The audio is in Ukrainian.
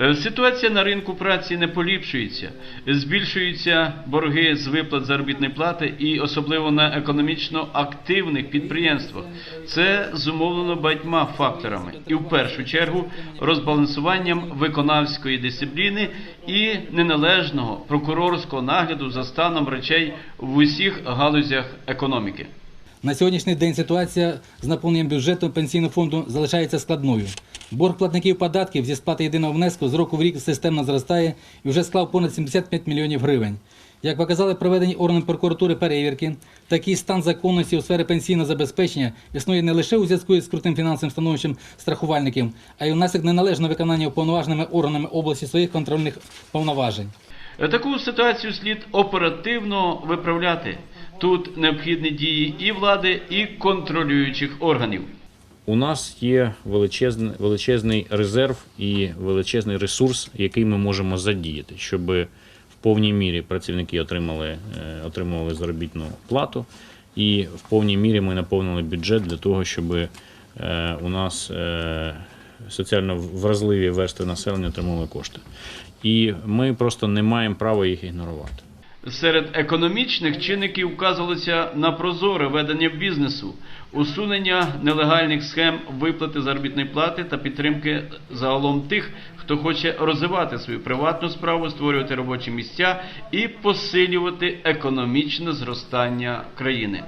Е, Ситуація на ринку праці не поліпшується. Збільшуються борги з виплат заробітної плати і особливо на економічно активних підприємствах. Це зумовлено багатьма факторами, і в першу чергу розбалансуванням виконавської дисципліни і неналежного прокурорського нагляду за станом речей в усіх галузях економіки. На сьогоднішній день ситуація з наповненням бюджету пенсійного фонду залишається складною. Борг платників податків зі сплати єдиного внеску з року в рік системно зростає і вже склав понад 75 мільйонів гривень. Як показали проведені органами прокуратури перевірки, такий стан законності у сфері пенсійного забезпечення існує не лише у зв'язку із крутим фінансовим становищем страхувальників, а й внаслідок неналежного виконання уповноваженими органами області своїх контрольних повноважень. Таку ситуацію слід оперативно виправляти. Тут необхідні дії і влади, і контролюючих органів. У нас є величезний, величезний резерв і величезний ресурс, який ми можемо задіяти, щоб в повній мірі працівники отримали, е, отримували заробітну плату, і в повній мірі ми наповнили бюджет для того, щоб е, у нас е, соціально вразливі верстви населення отримували кошти. І ми просто не маємо права їх ігнорувати. Серед економічних чинників вказувалося на прозоре ведення бізнесу, усунення нелегальних схем виплати заробітної плати та підтримки загалом тих, хто хоче розвивати свою приватну справу, створювати робочі місця і посилювати економічне зростання країни.